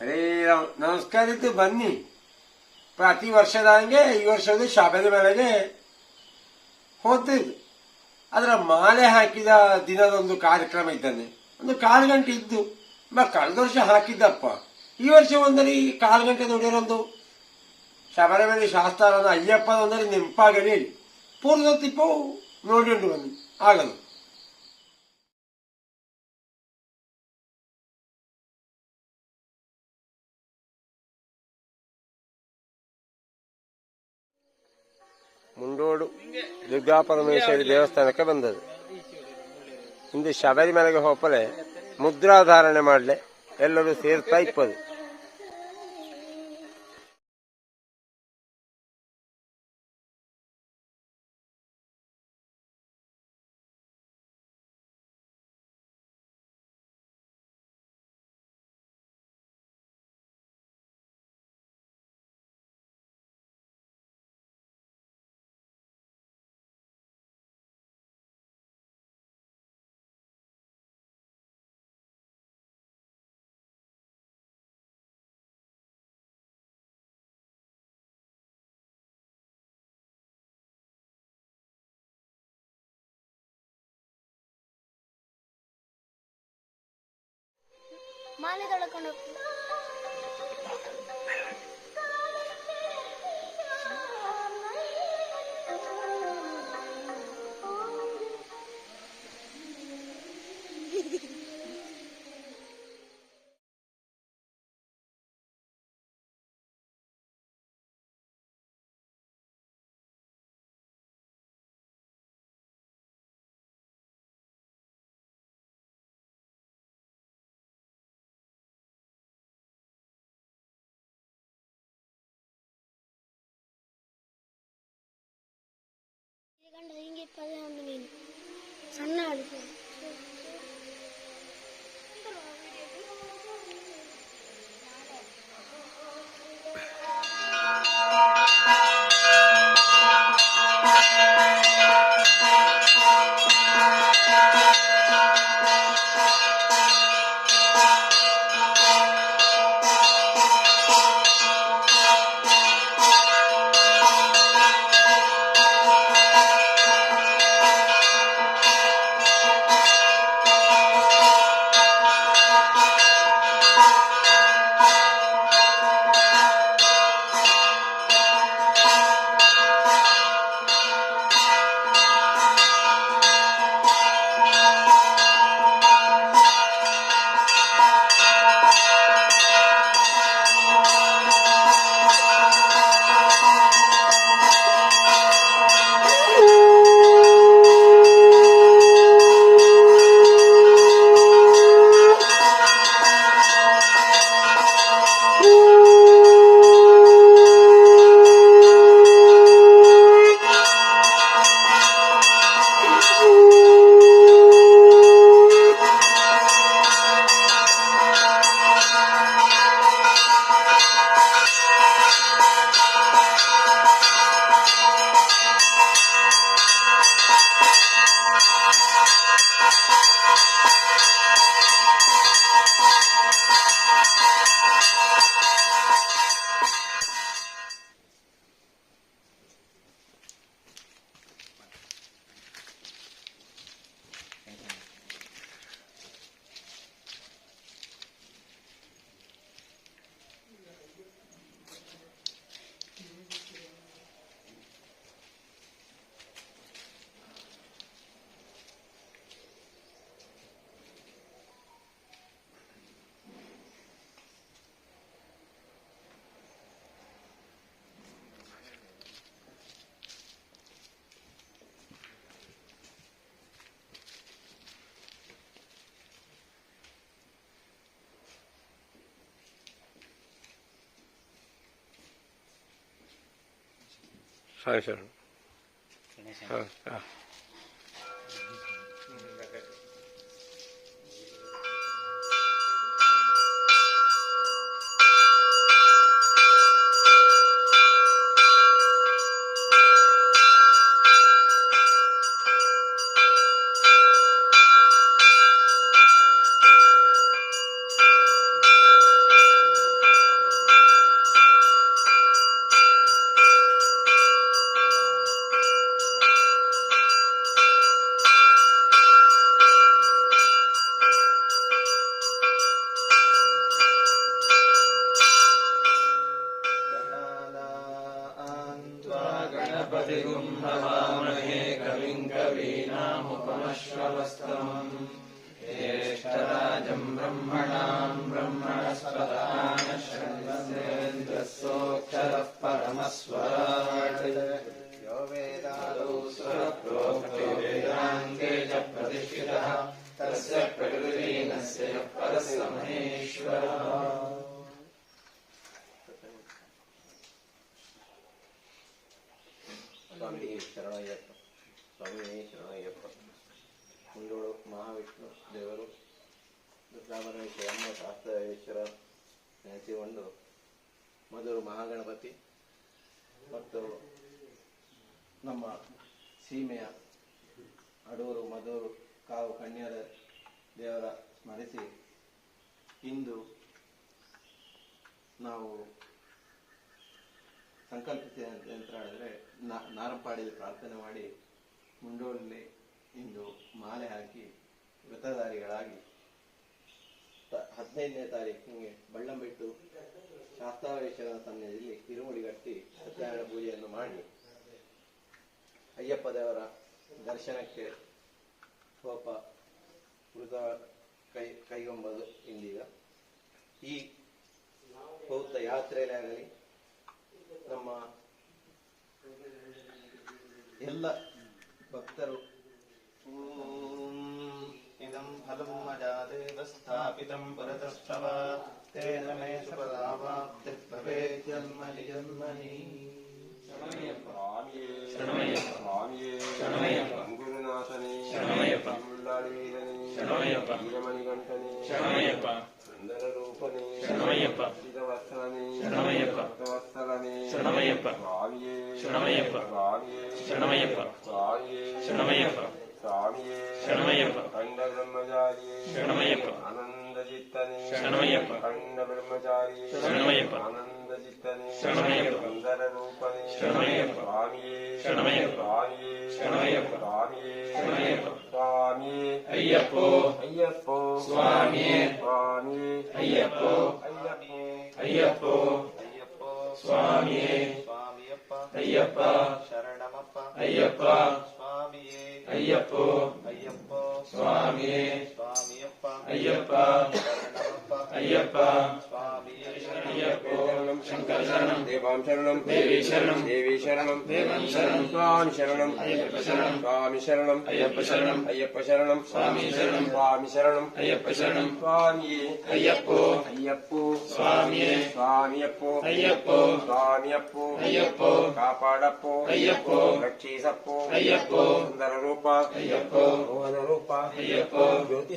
ಅರೇ ರಾಮ್, ನಮಸ್ಕಾರಿತು ಬನ್ನಿ. ಪ್ರತಿ ವರ್ಷದ ಹಂಗೆ ಈ ವರ್ಷದ ಶಬರಿಮಲೆಗೆ ಹೋಗ್ತಿದ್ದು ಅದರ ಮಾಲೆ ಹಾಕಿದ ದಿನದೊಂದು ಕಾರ್ಯಕ್ರಮ ಇದ್ದಾನೆ. ಒಂದು ಕಾಲು ಗಂಟೆ ಇದ್ದು ಕಳೆದ ವರ್ಷ ಹಾಕಿದ್ದಪ್ಪ. ಈ ವರ್ಷ ಒಂದರಿ ಕಾಲು ಗಂಟೆ ನೋಡಿರೊಂದು ಶಬರಿಮಲೆ ಅಯ್ಯಪ್ಪ ಅಯ್ಯಪ್ಪನೊಂದರಿ ನೆಂಪಾಗಲಿ ಪೂರ್ವತಿಪ್ಪು ನೋಡಿಕೊಂಡು ಬನ್ನಿ. ಆಗದು ಮುಂಡೋಡು ದುರ್ಗಾಪರಮೇಶ್ವರಿ ದೇವಸ್ಥಾನಕ್ಕೆ ಬಂದದ್ದು. ಇಂದು ಶಬರಿಮಲೆಗೆ ಮುದ್ರಾ ಮುದ್ರಾಧಾರಣೆ ಮಾಡಲೆ ಎಲ್ಲರೂ ಸೇರ್ತಾ ಇಪ್ಪದು. ಮಾಲೆ ತೊಳ್ಕೊಂಡು ಗಂಡ ಹಿಂಗೆ ಪದ ಒಂದು ನೀನು ಸಣ್ಣ ಅಡಿಕೆ ಸರಿ अश्ववस्तमम्। ज्येष्ठराजम् ब्रह्मणाम् ब्रह्मणस्पदानश्रन्देन्द्रस्योक्षरः परमस्वराट्। यो वेदादौ स्वरप्रोक्तो वेदाङ्गे च स्वामी शरणय्यप्प स्वामी शरणय्यप्प ಮುಂಡೋಳು ಮಹಾವಿಷ್ಣು ದೇವರು ದುರ್ಗಾಪರಮೇಶ್ವರಮ್ಮ ಶಾಸ್ತ್ರೇಶ್ವರ ನೆನೆಸಿಕೊಂಡು ಮಧುರು ಮಹಾಗಣಪತಿ ಮತ್ತು ನಮ್ಮ ಸೀಮೆಯ ಅಡೂರು ಮಧೂರು ಕಾವು ಕಣ್ಯರ ದೇವರ ಸ್ಮರಿಸಿ ಇಂದು ನಾವು ಸಂಕಲ್ಪಿಸಿದ ಅಂತ ಹೇಳಿದ್ರೆ ನಾರಂಪಾಡಿಯಲ್ಲಿ ಪ್ರಾರ್ಥನೆ ಮಾಡಿ ಮುಂಡೋಳಲ್ಲಿ ಇಂದು ಮಾಲೆ ಹಾಕಿ ವ್ರತಧಾರಿಗಳಾಗಿ ಹದಿನೈದನೇ ತಾರೀಕಿಗೆ ಬಳ್ಳಂಬೆಟ್ಟು ಶಾಸ್ತಾವೇಶ್ವರನ ಸನ್ನಿಧಿಯಲ್ಲಿ ತಿರುಮುಡಿಗಟ್ಟಿ ಸತ್ಯನಾರಾಯಣ ಪೂಜೆಯನ್ನು ಮಾಡಿ ಅಯ್ಯಪ್ಪ ದೇವರ ದರ್ಶನಕ್ಕೆ ಕೋಪ ಮೃತ ಕೈ ಕೈಗೊಂಬದು ಇಂದೀಗ. ಈ ಬೌದ್ಧ ಯಾತ್ರೆಯಲ್ಲಿ ಆಗಲಿ ನಮ್ಮ ಎಲ್ಲ ಭಕ್ತರು इदम् फलम् अजादेव स्थापितम् पुरतस्तव तेन मे सुपदावाप्तिः भवेत् जन्मनि जन्मनि குருநாசனே வீரமணிகண்டனே சுந்தர ரூபனே ஸ்ரீதவத்சலனே ரத்னவத்சலனே சுவாமியே சுவாமியே சுவாமியே சுவாமியே ವಸ್ತ್ರನೇ ಶರಣಮಯ್ಯಪ್ಪ. ಭಕ್ತವತ್ಸಲನೇ ಶರಣಮಯ್ಯಪ್ಪ. ಸ್ವಾಮಿಯೇ ಶರಣಮಯ್ಯಪ್ಪ. ಸ್ವಾಮಿಯೇ ಶರಣಮಯ್ಯಪ್ಪ. ಸ್ವಾಮಿಯೇ ಶರಣಮಯ್ಯಪ್ಪ. ಸ್ವಾಮಿಯೇ ಶರಣಮಯ್ಯಪ್ಪ. ಖಂಡ ಬ್ರಹ್ಮಚಾರಿಯೇ ಶರಣಮಯ್ಯಪ್ಪ. ಆನಂದ ಚಿತ್ತನೇ ಶರಣಮಯ್ಯಪ್ಪ. ಖಂಡ ಬ್ರಹ್ಮಚಾರಿಯೇ ಶರಣಮಯ್ಯಪ್ಪ. ಆನಂದ ಚಿತ್ತನೇ ಶರಣಮಯ್ಯಪ್ಪ. ಸುಂದರ ರೂಪನೇ ಶರಣಮಯ್ಯಪ್ಪ. ಸ್ವಾಮಿಯೇ ಶರಣಮಯ್ಯಪ್ಪ. ಸ್ವಾಮಿಯೇ ಶರಣಮಯ್ಯಪ್ಪ. ಸ್ವಾಮಿಯೇ ಶರಣಮಯ್ಯಪ್ಪ. ಸ್ವಾಮಿಯೇ ಅಯ್ಯಪ್ಪೋ ಅಯ್ಯಪ್ಪೋ ಸ್ವಾಮಿಯೇ ಸ್ವಾಮಿಯೇ ಅಯ್ಯಪ್ಪೋ ಅಯ್ಯಪ್ಪೋ ಅಯ್ಯಪ್ಪೋ ಅಯ್ಯಪ್ಪೋ ಸ್ವಾಮಿಯೇ ಸ್ವಾಮಿಯಪ್ಪ ಅಯ್ಯಪ್ಪ ಶರಣಮಪ್ಪ ಅಯ್ಯಪ್ಪ ಸ್ವಾಮಿಯೇ ಅಯ್ಯಪ್ಪೋ ಅಯ್ಯಪ್ಪೋ ಸ್ವಾಮಿಯೇ ಸ್ವಾಮಿಯಪ್ಪ ಅಯ್ಯಪ್ಪ ಶರಣಮಪ್ಪ ಅಯ್ಯಪ್ಪ ಸ್ವಾಮಿಯೇ ಅಯ್ಯಪ್ಪೋ ಶಂಕರ ಶರಣಂ ದೇವಾಂ ಶರಣಂ ದೇವಿ ಶರಣಂ ದೇವಿ ಶರಣಂ ದೇವಂ ಶರಣಂ ಸ್ವಾಮಿ ಶರಣಂ ಅಯ್ಯಪ್ಪ ಶರಣಂ ಸ್ವಾಮಿ ಶರಣಂ ಅಯ್ಯಪ್ಪ ಶರಣಂ ಅಯ್ಯಪ್ಪ ಶರಣಂ ಸ್ವಾಮಿ ಶರಣಂ ಸ್ವಾಮಿ ಶರಣಂ ಅಯ್ಯಪ್ಪ ಶರಣಂ ಸ್ವಾಮಿಯೇ ಅಯ್ಯಪ್ಪೋ ಅಯ್ಯಪ್ಪೋ ಸ್ವಾಮಿಯೇ ಸ್ವಾಮಿಯಪ್ಪೋ ಅಯ್ಯಪ್ಪೋ ಸ್ವಾಮಿಯಪ್ಪೋ ಅಯ್ಯಪ್ಪೋ ಕಾಪಾಡಪ್ಪೋ ಅಯ್ಯಪ್ಪೋ ರಕ್ಷಿಸಪ್ಪೋ ಅಯ್ಯಪ್ಪೋ ಸುಂದರ ರೂಪ ಅಯ್ಯಪ್ಪೋ ಮೋಹನ ರೂಪ ಅಯ್ಯಪ್ಪೋ ಜ್ಯೋತಿ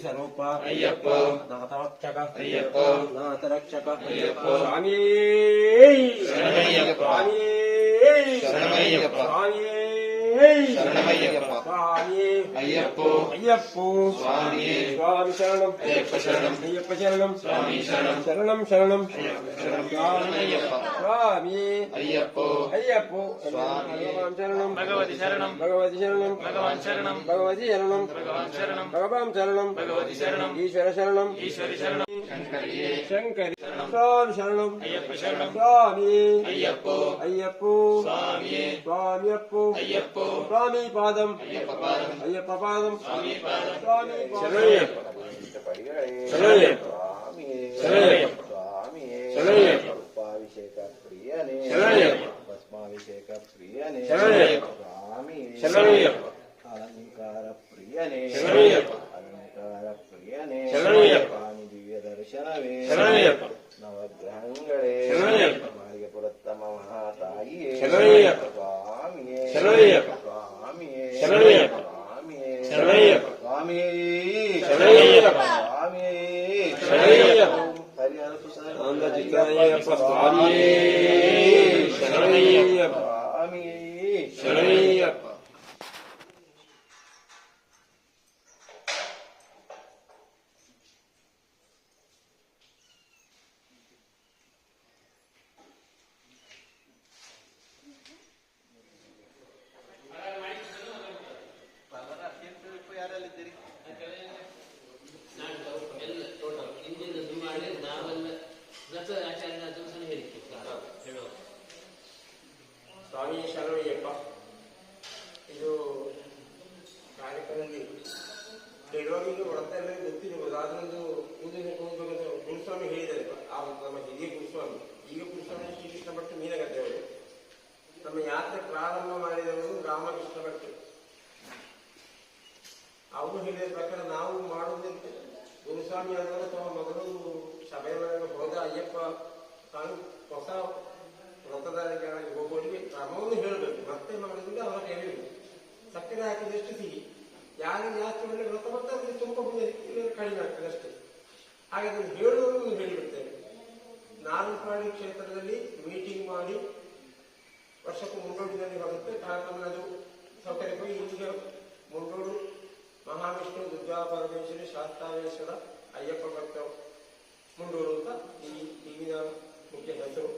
ಸ್ವರೂಪ ಅಯ್ಯಪ್ಪೋ ನಾಥರಕ್ಷಕ ಅಯ್ಯಪ್ಪೋ ನಾಥರಕ್ಷಕ ಅಯ್ಯಪ್ಪೋ ಸ್ವಾಮಿಯೇ ಶರಣಮಯ್ಯಪ್ಪ. ಸ್ವಾಮಿಯೇ ಶರಣಮಯ್ಯಪ್ಪ. ಸ್ವಾಮಿಯೇ ಶರಣಮಯ್ಯಪ್ಪ. ಸ್ವಾಮಿಯೇ ಅಯ್ಯಪ್ಪೋ ಅಯ್ಯಪ್ಪೋ ಸ್ವಾಮಿಯೇ ಸ್ವಾಮಿ ಶರಣಂ ಅಯ್ಯಪ್ಪ ಶರಣಂ ಅಯ್ಯಪ್ಪ ಶರಣಂ ಸ್ವಾಮಿ ಶರಣಂ ಶರಣಂ ಶರಣಂ ಶರಣಮಯ್ಯಪ್ಪ ಸ್ವಾಮಿ ಅಯ್ಯಪ್ಪೋ ಅಯ್ಯಪ್ಪೋ ಸ್ವಾಮಿ. ಭಗವಾನ್ ಶರಣಂ ಭಗವತಿ ಶರಣಂ ಭಗವತಿ ಶರಣಂ ಭಗವಾನ್ ಶರಣಂ ಭಗವತಿ ಶರಣಂ ಭಗವಾನ್ ಶರಣಂ ಭಗವಾನ್ ಶರಣಂ ಭಗವತಿ ಶರಣಂ ಈಶ್ವರ ಶರಣಂ ಈಶ್ವರಿ சுவாமி சரணம். சுவாமி ஐயப்போ. ஐயப்போ. சுவாமி அப்போ சுவாமி பாதம். ஐயப்ப பாதம். சுவாமி உபாபிஷேக அலங்கார பிரியனே அலங்கார பிரியனே சுவாமி திவ்ய தரிசனமே. ಸ್ವಾಮಿಯೇ ಶರಣಯ್ಯಪ್ಪ. ಸ್ವಾಮಿಯೇ ಶರಣಯ್ಯಪ್ಪ. ರೂಪಾಭಿಷೇಕ ಪ್ರಿಯನೇ ಶರಣಯ್ಯಪ್ಪ. ಭಸ್ಮಾಭಿಷೇಕ ಪ್ರಿಯನೇ ಶರಣಯ್ಯಪ್ಪ. ಸ್ವಾಮಿಯೇ ಶರಣಯ್ಯಪ್ಪ. ಅಲಂಕಾರ ಪ್ರಿಯನೇ ಶರಣಯ್ಯಪ್ಪ. ಅಲಂಕಾರ ಪ್ರಿಯನೇ ಶರಣಯ್ಯಪ್ಪ. ಸ್ವಾಮಿ ದಿವ್ಯ ದರ್ಶನವೇ ಶರಣಯ್ಯಪ್ಪ. ನವಗ್ರಹಗಳೇ ಶರಣಯ್ಯಪ್ಪ. ಮಾಳಿಗೆ ಪುರತ್ತಮ ಮಹಾತಾಯಿಯೇ ಶರಣಯ್ಯಪ್ಪ. ಸ್ವಾಮಿಯೇ ಶರಣಯ್ಯಪ್ಪ. ಸ್ವಾಮಿಯೇ ಶರಣಯ್ಯಪ್ಪ. ಸ್ವಾಮಿಯೇ ಶರಣಯ್ಯಪ್ಪ. ಸ್ವಾಮಿಯೇ ಶರಣಯ್ಯಪ್ಪ. ಸ್ವಾಮಿಯೇ ಶರಣಯ್ಯಪ್ಪ. ಹರಿಹರ ಸುಸಹ ಆನಂದ ಚಿತ್ತಯ್ಯಪ್ಪ ಸ್ವಾಮಿಯೇ ಶರಣಯ್ಯಪ್ಪ ಸ್ವಾಮಿಯೇ ಶರಣಯ್ಯಪ್ಪ ಹಿರಿಯ ಈಗ ಗುರುಸ್ವಾಮಿ ಶ್ರೀಕೃಷ್ಣ ಭಟ್ ಮೀನಗದ್ದೆಯವರು ತಮ್ಮ ಯಾತ್ರೆ ಪ್ರಾರಂಭ ಮಾಡಿದವರು ರಾಮಕೃಷ್ಣ ಭಟ್ ಅವರು ಹೇಳಿದ ಪ್ರಕಾರ ನಾವು ಮಾಡುವುದಂತೆ ಗುರುಸ್ವಾಮಿ ಆದವರು ತಮ್ಮ ಮಗನು ಶಬರಿಮಲೆಗೆ ಹೋದ ಅಯ್ಯಪ್ಪ ತಾನು ಹೊಸ ವ್ರತಧಾರಿಗಳಾಗಿ ಹೋಗುವವರಿಗೆ ಕ್ರಮವನ್ನು ಹೇಳಬೇಕು. ಮತ್ತೆ ಮಾಡೋದ್ರಿಂದ ಅವರ ಹೇಳಿದ್ರು. ಸಕ್ಕರೆ ಹಾಕಿದಷ್ಟು ಸಿಹಿ? ಯಾರಿಗೆ ಜಾಸ್ತಿ ಒಳ್ಳೆ ವ್ರತ ಬರ್ತಾರೆ ತುಂಬ ಕಡಿಮೆ ಆಗ್ತದೆ ಅಷ್ಟೇ. ಹಾಗೆ ಅದನ್ನು ಹೇಳುವವರು ಹೇಳಿಬಿಡ್ತೇನೆ. ನಾಲ್ಕಾಡಿ ಕ್ಷೇತ್ರದಲ್ಲಿ ಮೀಟಿಂಗ್ ಮಾಡಿ ವರ್ಷಕ್ಕೂ ಮುಂಡೋಡಿನಲ್ಲಿ ಬರುತ್ತೆ ಅದು ಸೌಕರ್ಯ ಹೋಗಿ ಈಗ ಮುಂಡೋಡು ಮಹಾವಿಷ್ಣು ದುರ್ಗಾ ಪರಮೇಶ್ವರಿ ಶಾಸ್ತಾವೇಶ್ವರ ಅಯ್ಯಪ್ಪ ಭಕ್ತ ಮುಂಡೂರು ಅಂತ ಈ ಈಗಿನ ಮುಖ್ಯ ಹೆಸರು.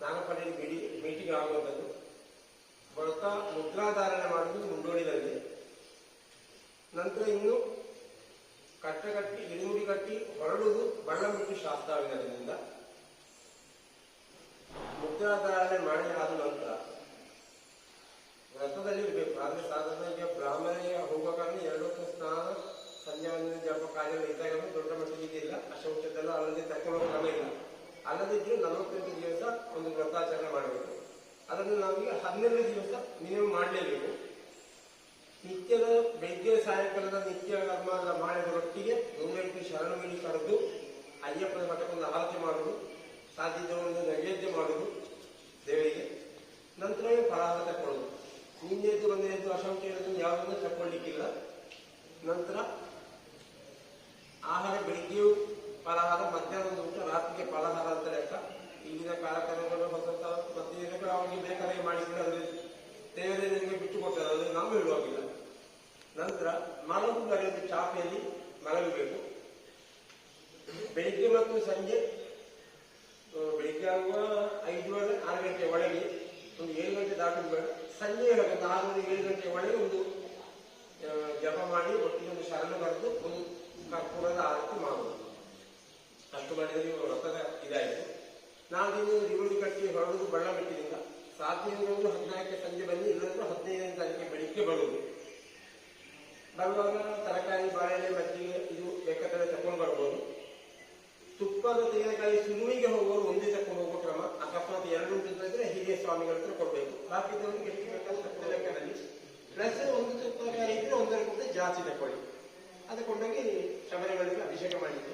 ನಾಗಪಲ್ಲಿ ಬಿಡಿ ಮೀಟಿಂಗ್ ಆಗುವಂಥದ್ದು. ಬಳಿಕ ಮುದ್ರಾಧಾರಣೆ ಮಾಡುವುದು ಮುಂಡೋಡಿನಲ್ಲಿ ನಂತರ ಇನ್ನು ಕಟ್ಟ ಕಟ್ಟಿ ಕಟ್ಟಿ ಹೊರಡುವುದು ಬಳ್ಳಂಬಿಟ್ಟು ಶಾಸ್ತಾವಿನದಿಂದ ಮುದ್ರಾಧಾರಣೆ ಮಾಡಿದ ನಂತರ. ವ್ರತದಲ್ಲಿ ಇರಬೇಕು. ಆದ್ರೆ ಸಾಧಾರಣ ಈಗ ಹೋಗಬೇಕಾದ್ರೆ ಕಾರಣ ಎರಡು ಹೊತ್ತು ಸ್ನಾನ ಸಂಜೆ ಜಪ ಕಾರ್ಯ ಇದ್ದಾಗ ದೊಡ್ಡ ಮಟ್ಟಿಗೆ ಇಲ್ಲ. ಅಶೌಚದೆಲ್ಲ ಅಲ್ಲದೆ ತಕ್ಕೊಳ್ಳೋ ಕ್ರಮ ಇಲ್ಲ. ಅಲ್ಲದಿದ್ರೆ ನಲವತ್ತೆಂಟು ದಿವಸ ಒಂದು ವ್ರತಾಚರಣೆ ಮಾಡಬೇಕು. ಅದನ್ನು ನಾವೀಗ ಹನ್ನೆರಡು ದಿವಸ ಮಿನಿಮಮ್ ಮಾಡಲೇಬೇಕು. ನಿತ್ಯದ ಬೆಳಗ್ಗೆ ಸಾಯಂಕಾಲದ ನಿತ್ಯ ಕರ್ಮ ಮಾಡಿದರೊಟ್ಟಿಗೆ ಶರಣು ಶರಣಮಿಲಿ ಕರೆದು ಅಯ್ಯಪ್ಪನ ಮಠಕ್ಕೊಂದು ಆರತಿ ಮಾಡುವುದು ಸಾಧ್ಯದ ಒಂದು ನೈವೇದ್ಯ ಮಾಡುವುದು ದೇವರಿಗೆ ನಂತರವೇ ಫಲಾಹ ತಕ್ಕೊಳ್ಳೋದು ನಿನ್ನೆದ್ದು ಒಂದನೇದ್ದು ಅಶಂಖ್ಯ ಇರೋದನ್ನು ಯಾವುದನ್ನು ತಕ್ಕೊಳ್ಳಿಕ್ಕಿಲ್ಲ ನಂತರ ಆಹಾರ ಬೆಳಿಗ್ಗೆಯೂ ಫಲಾಹಾರ ಮಧ್ಯಾಹ್ನದ ಊಟ, ರಾತ್ರಿಗೆ ಫಲಹಾರ ಅಂತ ಲೆಕ್ಕ. ಈಗಿನ ಕಾರ್ಯಕ್ರಮಗಳು ಹೊಸ ಪ್ರತಿ ದಿನಗಳು ಅವನಿಗೆ ಬೇಕಾದ್ರೆ ಅದರಲ್ಲಿ ದೇವರೇ ನಿಮಗೆ ಬಿಟ್ಟು ಅದು ನಾವು ಹೇಳುವಾಗಿಲ್ಲ. ನಂತರ ಮಲಗು ಬರೆಯೋದು ಚಾಪೆಯಲ್ಲಿ ಮಲಗಬೇಕು. ಬೆಳಿಗ್ಗೆ ಮತ್ತು ಸಂಜೆ ಬೆಳಿಗ್ಗೆ ಆಗುವ ಗಂಟೆ ಆರು ಗಂಟೆ ಒಳಗೆ, ಒಂದು ಏಳು ಗಂಟೆ ದಾಟುದು ಬೇಡ ಸಂಜೆ ಒಂದು ಆರು ಏಳು ಗಂಟೆ ಒಳಗೆ ಒಂದು ಜಪ ಮಾಡಿ ಒಟ್ಟಿಗೆ ಒಂದು ಶರಣ ಬರೆದು ಒಂದು ಕರ್ಪೂರದ ಆರತಿ ಮಾಡುವುದು. ಅಷ್ಟು ಮಾಡಿದರೆ ರಥದ ಇದಾಯಿತು. ದಿನ ಇರುಳಿ ಕಟ್ಟಿ ಹೊರಡುವುದು ಬಳ್ಳಬೆಟ್ಟಿನಿಂದ ಸಾಧ್ಯವಿರೋದು ಹದಿನಾಲ್ಕಕ್ಕೆ ಸಂಜೆ ಬನ್ನಿ ಇಲ್ಲಂದ್ರೆ ಹದಿನೈದನೇ ತಾರೀಕಿಗೆ ಬೆಳಿಗ್ಗೆ ಬರುವುದು. ಬರುವಾಗ ತರಕಾರಿ ಬಾಳೆಲೆ ಮಜ್ಜಿಗೆ, ಇದು ಬೇಕಾದರೆ ತಗೊಂಡು ಬರ್ಬೋದು ತುಪ್ಪದ ತೆಂಗಿನಕಾಯಿ ಸುರುವಿಗೆ ಹೋಗುವವರು ಒಂದೇ ತಕೊಂಡು ಹೋಗುವ ಕ್ರಮ, ಅಕಸ್ಮಾತ್ ಎರಡು ಇದ್ರೆ ಹಿರಿಯ ಸ್ವಾಮಿಗಳ ಹತ್ರ ಕೊಡಬೇಕು. ಬಾಕಿದವರಿಗೆ ಎಷ್ಟು ತಪ್ಪದ ಲೆಕ್ಕದಲ್ಲಿ. ಪ್ಲಸ್ ಒಂದು ತುಪ್ಪದಕಾಯಿ ಇದ್ರೆ ಒಂದರಕ್ಕಿಂತ ಜಾಸ್ತಿ ತಕೊಳ್ಳಿ ಅದು ಕೊಂಡೋಗಿ ಶಬರಿಗಳಿಗೆ ಅಭಿಷೇಕ ಮಾಡಿದೆ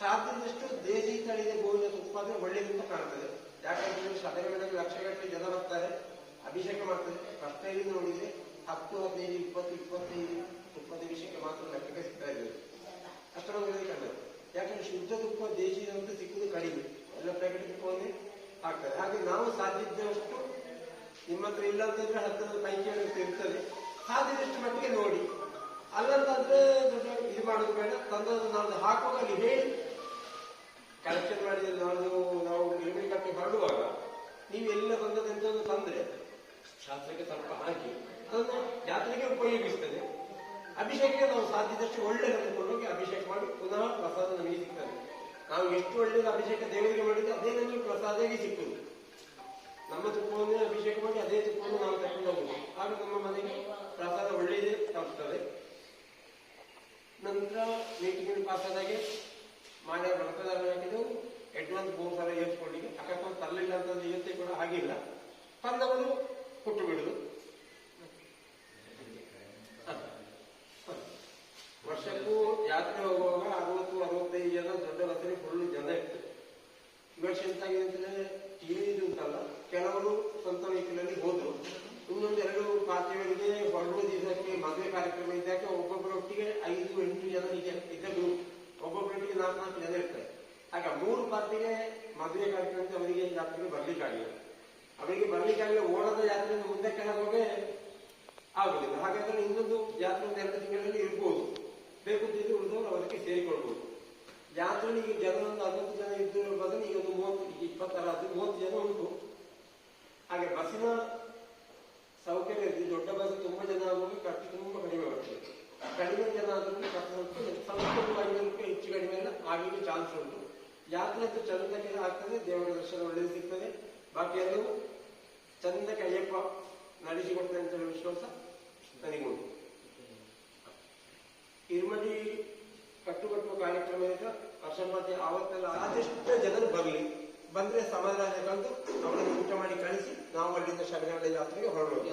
ಸಾಧ್ಯದಷ್ಟು ದೇಸಿ ತಳಿದ ಗೋವಿನ ತುಪ್ಪ ಅಂದ್ರೆ ಒಳ್ಳೆಯದಂತ ಕಾಣ್ತದೆ ಯಾಕಂದ್ರೆ ಶಬರಿಮಲೆಗೆ ಲಕ್ಷಗಟ್ಟಲೆ ಜನ ಬರ್ತಾರೆ, ಅಭಿಷೇಕ ಮಾಡ್ತಾರೆ. ಫಸ್ಟ್ ಟೈಮ್ ನೋಡಿದ್ರೆ ಹತ್ತು, ಹದಿನೈದು, ಇಪ್ಪತ್ತು, ಇಪ್ಪತ್ತೈದು ಯಾಕಂದ್ರೆ ಶುದ್ಧ ತುಪ್ಪ ಅಂತ ಸಿಕ್ಕುದು ಕಡಿಮೆ. ಎಲ್ಲ ಪ್ಯಾಕೆಟ್ ತುಪ್ಪವನ್ನೇ ಹಾಕ್ತಾರೆ. ಹಾಗೆ ನಾವು ಸಾಧ್ಯದಷ್ಟು ನಿಮ್ಮ ಹತ್ರ ಇಲ್ಲ ಅಂತಂದ್ರೆ ಹತ್ತಿರದ ಕೈಕೇಳಿ ಇರ್ತದೆ. ಸಾಧ್ಯದಷ್ಟು ಮಟ್ಟಿಗೆ ನೋಡಿ. ಅಲ್ಲಂತಂದ್ರೆ ಇದು ಮಾಡೋದು ಬೇಡ. ತಂದದ್ದು ನಾವು ಹಾಕುವಾಗ ಅಲ್ಲಿ ಹೇಳಿ ಕಲೆಕ್ಷನ್ ಮಾಡಿದ ನಾವು ನಾವು ಗಿರಿಮಿಡಿ ಕಟ್ಟಿ ಹೊರಡುವಾಗ ನೀವು ಎಲ್ಲ ಬಂದದ್ದು ಎಂತದ್ದು ತಂದ್ರೆ. ಶಾಸ್ತ್ರಕ್ಕೆ ಸ್ವಲ್ಪ ಹಾಕಿ. ಅದನ್ನು ಜಾತ್ರೆಗೆ ಉಪಯೋಗಿಸ್ತದೆ. ಅಭಿಷೇಕಕ್ಕೆ ನಾವು ಸಾಧ್ಯದಷ್ಟು ಒಳ್ಳೆಯದನ್ನು ಕೊಂಡೋಗಿ ಅಭಿಷೇಕ ಮಾಡಿ ಪುನಃ ಪ್ರಸಾದ ನಮಗೆ ಸಿಗ್ತದೆ. ನಾವು ಎಷ್ಟು ಒಳ್ಳೆಯದು ಅಭಿಷೇಕ ದೇವರಿಗೆ ಮಾಡಿದ್ರೆ ಅದೇ ನಮಗೆ ಪ್ರಸಾದಾಗಿ ಸಿಕ್ಕುದು ನಮ್ಮ ತುಪ್ಪವನ್ನೇ ಅಭಿಷೇಕ ಮಾಡಿ ಅದೇ ತುಪ್ಪವನ್ನು ನಾವು ತಗೊಂಡು ಹೋಗುದು. ಆಗ ನಮ್ಮ ಮನೆಗೆ ಪ್ರಸಾದ ಒಳ್ಳೆಯದೇ ತಲುಪ್ತದೆ ನಂತರ ಮೀಟಿಂಗ್ ಪಾಸ್ ಆದಾಗೆ ಮಾನ್ಯ ವ್ರತದಾರ ಹಾಕಿದ್ದು ಮೂರು ಸಾವಿರ ಏರ್ಸ್ಕೊಳ್ಳಿಕ್ಕೆ ಅಕಸ್ಮಾತ್ ತರಲಿಲ್ಲ ಅಂತಂದ್ರೆ ಇವತ್ತೇ ಕೂಡ ಆಗಿಲ್ಲ ತಂದವರು ಕೊಟ್ಟು ಬಿಡುದು. ಯಾತ್ರೆ ಹೋಗುವಾಗ ಅರವತ್ತು, ಅರವತ್ತೈದು ಜನ ದೊಡ್ಡ ರಥದಲ್ಲಿ ಫುಲ್ ಜನ ಇರ್ತದೆ ಇವತ್ತು ಎಂತಾಗಿದೆ ಅಂತಂದ್ರೆ ಟಿವಿದು ಉಂಟಲ್ಲ, ಕೆಲವರು ಸ್ವಂತ ವೈಕಲಲ್ಲಿ ಹೋದ್ರು. ಇನ್ನೊಂದು ಎರಡು ಪಾರ್ಟಿಯವರಿಗೆ ಹೊರಡುವ ದಿವಸಕ್ಕೆ ಮದುವೆ ಕಾರ್ಯಕ್ರಮ ಇದ್ದಾಗ ಒಬ್ಬೊಬ್ಬರೊಟ್ಟಿಗೆ ಐದು, ಎಂಟು ಜನ ಈಗ ಇದ್ದ ಗ್ರೂಪ್ ಒಬ್ಬೊಬ್ಬರೊಟ್ಟಿಗೆ ನಾಲ್ಕು ನಾಲ್ಕು ಜನ ಇರ್ತಾರೆ. ಆಗ ಮೂರು ಪಾರ್ಟಿಗೆ ಮದುವೆ ಕಾರ್ಯಕ್ರಮಕ್ಕೆ ಅವರಿಗೆ ಜಾತ್ರೆಗೆ ಬರ್ಲಿಕ್ಕಾಗಿಲ್ಲ ಅವರಿಗೆ ಬರ್ಲಿಕ್ಕಾಗಲಿಲ್ಲ ಓಣದ ಜಾತ್ರೆ ಮುಂದೆ ಕೆಳಗೆ ಆಗುದಿಲ್ಲ. ಹಾಗಾದ್ರೆ ಇನ್ನೊಂದು ಜಾತ್ರೆ ಒಂದು ಎರಡು ತಿಂಗಳಲ್ಲಿ ಇರ್ಬೋದು. ಬೇಕು ಅಂತ ಉಳಿದವರು ಅವರಿಗೆ ಸೇರಿಕೊಳ್ಬಹುದು ಯಾತ್ರೆ ಈಗ ಜನ ಒಂದು ಅರವತ್ತು ಜನ ಇದ್ದರು ಬದಲು ಈಗ ಒಂದು ಮೂವತ್ತು ಇಪ್ಪತ್ತರ ಅದು ಮೂವತ್ತು ಜನ ಉಂಟು. ಹಾಗೆ ಬಸ್ಸಿನ ಸೌಕರ್ಯ ಇದೆ ದೊಡ್ಡ ಬಸ್ ತುಂಬಾ ಜನ ಆಗುವಾಗ ಖರ್ಚು ತುಂಬಾ ಕಡಿಮೆ ಬರ್ತದೆ. ಕಡಿಮೆ ಜನ ಆದ್ರೂ ಖರ್ಚು ಸ್ವಲ್ಪ ಹೆಚ್ಚು ಕಡಿಮೆ ಎಲ್ಲ ಆಗಲಿಕ್ಕೆ ಚಾನ್ಸ್ ಉಂಟು. ಯಾತ್ರೆ ಚಂದಕ್ಕೆ ಆಗ್ತದೆ, ದೇವರ ದರ್ಶನ ಒಳ್ಳೇದು ಸಿಗ್ತದೆ. ಬಾಕಿ ಎಲ್ಲವೂ ಚಂದಕ್ಕೆ ಅಯ್ಯಪ್ಪ ನಡೆಸಿಕೊಡ್ತೇನೆ ಅಂತ ಹೇಳುವ ವಿಶ್ವಾಸ ನನಗುಂಟು ಇರುಮಡಿ ಕಟ್ಟುಕಟ್ಟು ಕಾರ್ಯಕ್ರಮ ಇದೆ ಅಸಂಬದ್ಧ ಆವತ್ತೆಲ್ಲ ಆದಷ್ಟು ಜನರು ಬಂದ್ರೆ ಸಮಾಧಾನ ಕಂಡು ಅವರಿಗೆ ಊಟ ಮಾಡಿ ಕಳಿಸಿ ನಾವು ಅಲ್ಲಿಂದ ಶಬರಿಮಲೆ ಜಾತ್ರೆಗೆ ಹೊರಡೋದು.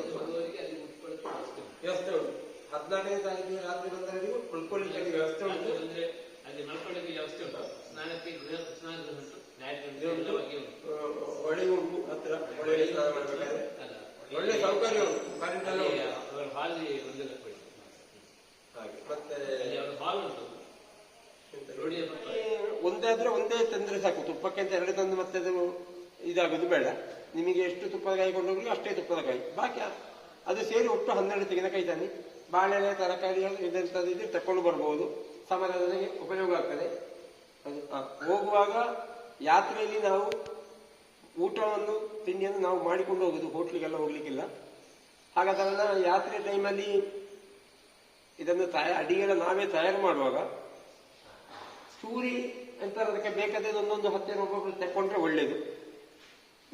ವ್ಯವಸ್ಥೆ ಉಂಟು. ಹದಿನಾಲ್ಕನೇ ತಾರೀಕಿನ ರಾತ್ರಿ ಬಂದವರಿಗೂ ಉಳ್ಕೊಳ್ಳಿಕ್ಕೆ ವ್ಯವಸ್ಥೆ ಉಂಟು. ಅಂದ್ರೆ ಅಲ್ಲಿ ಮಲ್ಕೊಳ್ಳಿಕ್ಕೆ ವ್ಯವಸ್ಥೆ ಉಂಟು. ಸ್ನಾನಕ್ಕೆ ಗೃಹ ಸ್ನಾನದ ಉಂಟು. ಹೊಳೆ ಉಂಟು ಹತ್ರ. ಒಳ್ಳೆ ಸ್ನಾನ ಮಾಡಬೇಕಾದ್ರೆ. ಒಳ್ಳೆ ಸೌಕರ್ಯ ಉಂಟು. ಕರೆಂಟ್ ಎಲ್ಲ ಹಾಲ್ ಒಂದು ಕೊಡಿ ಹಾಗೆ. ಮತ್ತೆ ಹಾಲ್ ಉಂಟು? ರೋಡಿಯ ಪಕ್ಕ ಒಂದೇ ತಂದ್ರೆ ಸಾಕು. ತುಪ್ಪಕ್ಕೆ ಅಂತ ಎರಡು ತಂದು ಮತ್ತೆ ಅದು ಇದಾಗೋದು ಬೇಡ. ನಿಮಗೆ ಎಷ್ಟು ತುಪ್ಪದ ಕಾಯಿ ಕೊಂಡೋಗ್ಲಿ ಅಷ್ಟೇ ತುಪ್ಪದ ಕಾಯಿ. ಬಾಕಿ ಅದು ಸೇರಿ ಒಟ್ಟು ಹನ್ನೆರಡು ತೆಂಗಿನಕಾಯಿ ತಾನೆ. ಬಾಳೆಲೆ ತರಕಾರಿ ಇದೆಂತದ್ದು ಇದ್ರೆ ತಕೊಂಡು ಬರ್ಬೋದು. ಸಮಯದಲ್ಲಿ ಉಪಯೋಗ ಆಗ್ತದೆ. ಅದು ಹೋಗುವಾಗ ಯಾತ್ರೆಯಲ್ಲಿ ನಾವು ಊಟವನ್ನು ತಿಂಡಿಯನ್ನು ನಾವು ಮಾಡಿಕೊಂಡು ಹೋಗುದು. ಹೋಟ್ಲಿಗೆಲ್ಲ ಹೋಗ್ಲಿಕ್ಕಿಲ್ಲ. ಹಾಗಾದ್ರೆ ಯಾತ್ರೆ ಟೈಮಲ್ಲಿ ಇದನ್ನು ಅಡಿಗೆಲ್ಲ ನಾವೇ ತಯಾರು ಮಾಡುವಾಗ ಸೂರಿ ಅಂತ ಅದಕ್ಕೆ ಬೇಕಾದ ಒಂದೊಂದು ಹತ್ತಿರ ರೂಪಾಯಿ ತಕ್ಕೊಂಡ್ರೆ ಒಳ್ಳೇದು.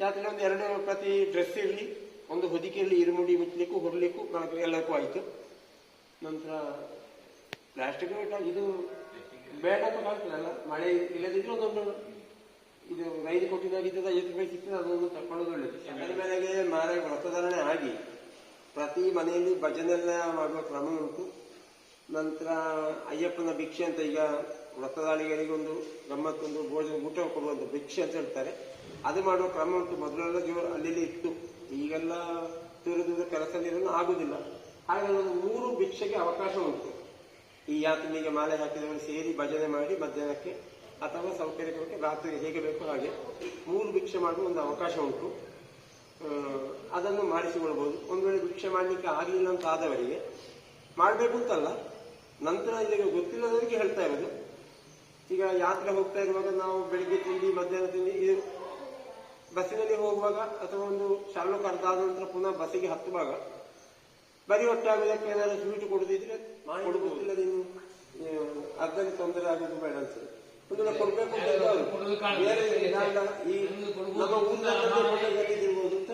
ಯಾಕಂದ್ರೆ ಒಂದು ಎರಡು ಪ್ರತಿ ಡ್ರೆಸ್ ಇರಲಿ, ಒಂದು ಹೊದಿಕೆಯಲ್ಲಿ ಇರುಮುಡಿ ಮುಚ್ಚಲಿಕ್ಕೂ, ಹೊರಲಿಕ್ಕೂ ಎಲ್ಲಕ್ಕೂ ಆಯ್ತು. ನಂತರ ಪ್ಲಾಸ್ಟಿಕ್ ಇದು ಬೇಡ ಅಂತ ಕಾಣ್ತದಲ್ಲ ಮಳೆ ಇಲ್ಲದಿದ್ರೆ ಒಂದೊಂದು ಇದು ರೈಲು ಕೊಟ್ಟಿದ್ದಾಗಿದ್ದ ಐವತ್ತು ರೂಪಾಯಿ ಸಿಕ್ಕಿದ್ರೆ ಅದೊಂದು ತಕೊಳ್ಳೋದು ಒಳ್ಳೇದು. ಮಾರ ವ್ರತಧಾರಣೆ ಆಗಿ ಪ್ರತಿ ಮನೆಯಲ್ಲಿ ಭಜನೆಲ್ಲ ಮಾಡುವ ಕ್ರಮ ಉಂಟು. ನಂತರ ಅಯ್ಯಪ್ಪನ ಭಿಕ್ಷೆ ಅಂತ ಈಗ ವ್ರತದಾಳಿಗಳಿಗೊಂದು, ಗಮ್ಮತ್ತೊಂದು, ಭೋಜನ, ಊಟ ಕೊಡುವಂತ ಭಿಕ್ಷೆ ಅಂತ ಹೇಳ್ತಾರೆ. ಅದು ಮಾಡುವ ಕ್ರಮ ಉಂಟು. ಮೊದಲೆಲ್ಲ ಜೋರು ಅಲ್ಲಿ ಇತ್ತು. ಈಗೆಲ್ಲ ದೂರ ಕೆಲಸ ಆಗುದಿಲ್ಲ. ಹಾಗೆ ಒಂದು ಮೂರು ಭಿಕ್ಷೆಗೆ ಅವಕಾಶ ಉಂಟು. ಈ ಯಾತ್ರೆಗೆ ಮಾಲೆ ಹಾಕಿದವರು ಸೇರಿ ಭಜನೆ ಮಾಡಿ ಮಧ್ಯಾಹ್ನಕ್ಕೆ ಅಥವಾ ಸೌಕರ್ಯಕ್ಕೆ ರಾತ್ರಿ ಹೇಗೆ ಬೇಕು ಹಾಗೆ ಮೂರು ಭಿಕ್ಷೆ ಮಾಡುವ ಒಂದು ಅವಕಾಶ ಉಂಟು. ಅದನ್ನು ಮಾಡಿಸಿಕೊಳ್ಬಹುದು. ಒಂದು ವೇಳೆ ಭಿಕ್ಷೆ ಮಾಡಲಿಕ್ಕೆ ಆಗಲಿಲ್ಲ ಅಂತ ಆದವರಿಗೆ ಮಾಡಬೇಕು ಅಂತಲ್ಲ. ನಂತರ ಇದಕ್ಕೆ ಗೊತ್ತಿಲ್ಲದವರಿಗೆ ಹೇಳ್ತಾ ಇರೋದು. ಈಗ ಯಾತ್ರೆ ಹೋಗ್ತಾ ಇರುವಾಗ ನಾವು ಬೆಳಿಗ್ಗೆ ತಿಂಡಿ ಮಧ್ಯಾಹ್ನ ತಿಂಡಿ ಇದು ಬಸ್ಸಿನಲ್ಲಿ ಹೋಗುವಾಗ ಅಥವಾ ಒಂದು ಶಾಲು ಅರ್ಧ ಆದ ನಂತರ ಪುನಃ ಬಸ್ಸಿಗೆ ಹತ್ತುವಾಗ ಬರೀ ಹೊಟ್ಟೆ ಆಗೋದಕ್ಕೆ ಏನಾದ್ರು ಸ್ವೀಟ್ ಕೊಡದಿದ್ರೆ ಕೊಡಬಹುದಿಲ್ಲ ನೀನು ಅರ್ಧಕ್ಕೆ ತೊಂದರೆ ಆಗೋದು ಬೇಡ ಅನ್ಸುತ್ತೆ. ಒಂದು ಕೊಡಬೇಕು ಬೇರೆ ಈ ನಮ್ಮ ಊರಿನಲ್ಲಿ ಇರ್ಬೋದು ಅಂತ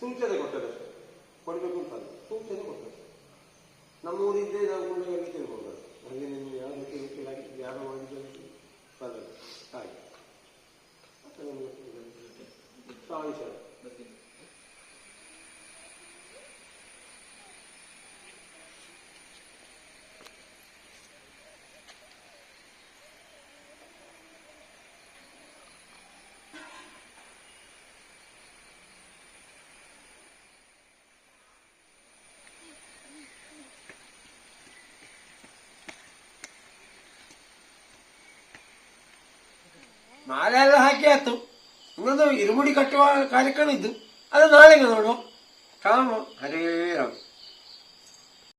ಸೂಚನೆ ಕೊಟ್ಟದ್ದು. ಕೊಡ್ಬೇಕು ಅಂತ. ಸೂಚನೆ ಕೊಟ್ಟದ್ದು. ನಮ್ಮ ಊರಿದ್ದೇ ನಾವು ಕೊಂಡೋಗಿ ತಿರ್ಬೋದು ಅಲ್ಲಿ ನಿಮ್ಗೆ ಯಾವ ರೀತಿ ಕೇಳಾಗಿ ಯಾರು ಮಾಡಿದ್ದು ಬರಲ್ಲ ಹಾಗೆ ಮತ್ತೆ ನಮ್ಗೆ ಸ್ವಾಮಿ ಸರ್ ಮಾಲೆ ಎಲ್ಲ ಹಾಕಿ ಆಯ್ತು. ಇನ್ನೊಂದು ಇರುಮುಡಿ ಕಟ್ಟುವ ಕಾರ್ಯಕ್ರಮ ಇದ್ದು, ಅದು ನಾಳೆಗೆ ನೋಡುವ. ಕಾಮ. ಹರೇ ರಾಮ್.